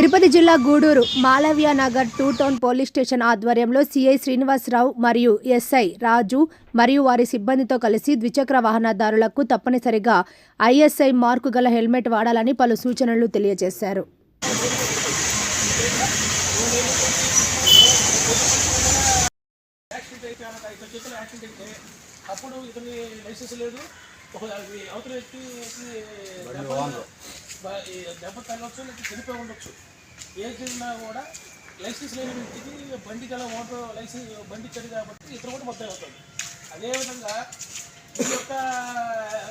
తిరుపతి జిల్లా Gudur Malaviya Nagar two town police station ఆధ్వర్యంలో CI Srinivasarao మరియు ఎస్ఐ రాజు మరియు వారి సిబ్బందితో కలిసి ద్విచక్ర వాహనదారులకు తప్పనిసరిగా ఐఎస్ఐ మార్కు గల హెల్మెట్ వాడాలని పలు సూచనలు తెలియజేశారు. ఇతని అప్పుడు లైసెన్స్ లేదు. దెబ్బ బ- తగలవచ్చు లేకపోతే చనిపోయి ఉండొచ్చు. ఏం జరిగినా కూడా లైసెన్స్ లేని వ్యక్తికి బండి గల ఓటర్ లైసెన్స్ బండి చెడు కాబట్టి ఇతను కూడా మొత్తం అవుతుంది అదేవిధంగా ఈ యొక్క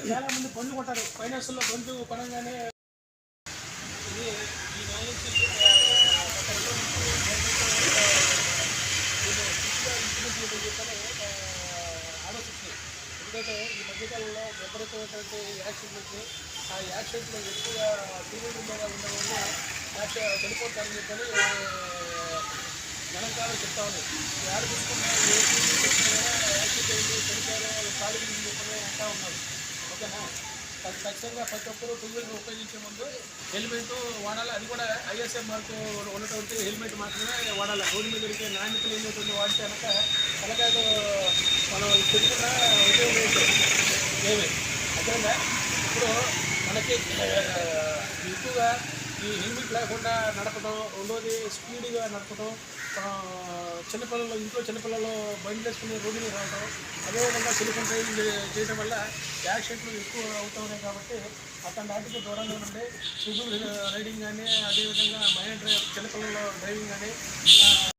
చాలా మంది బండ్లు కొంటారు ఫైనాన్స్లో బండ్లు కొనగానే ఇది ఈ ఆలోచిస్తుంది ఎందుకంటే ఈ మధ్యకాలంలో విపరీతమైనటువంటి యాక్సిడెంట్లు ఆ యాక్సిడెంట్లో ఎక్కువగా టీవీ మీద ఉండడం వల్ల యాక్సిడెంట్ చనిపోతారని చెప్పని గణకాలం చెప్తా ఉన్నాయి యారు చూసుకున్నా ఏ టీవీ చెప్పినా యాక్సిడెంట్ అయింది చనిపోయారు వాళ్ళు ఖాళీ గురించి చెప్పని అంటా ఉన్నారు. ఓకేనా? ఖ- ఖచ్చితంగా ప్రతి ఒక్కరూ టూ వీలర్ ఉపయోగించే ముందు హెల్మెట్ వాడాలి. అది కూడా ఐఎస్ఐ మార్కు ఉన్నటువంటి హెల్మెట్ మాత్రమే వాడాలి. రోడ్డు మీద దొరికే నాణ్యత లేనటువంటి వాడితే కనుక తలకాయలు మనం పెట్టుకున్న ఉపయోగం లేదు ఏమి? అదేవిధంగా ఇప్పుడు మనకి ఎక్కువగా ఈ హెల్మెట్ లేకుండా నడపడం రెండోది స్పీడ్గా నడపడం చిన్నపిల్లలు ఇంట్లో చిన్నపిల్లలు బండి వేసుకుని రోడ్డు మీద రావడం అదేవిధంగా సెలిఫోన్ డ్రైవింగ్ చేయడం వల్ల యాక్సిడెంట్లు ఎక్కువ అవుతున్నాయి కాబట్టి అతని నాటికి దూరంగా ఉండే షుగర్ రైడింగ్ కానీ అదేవిధంగా మైండ్ డ్రైవ్ చిన్నపిల్లల డ్రైవింగ్ కానీ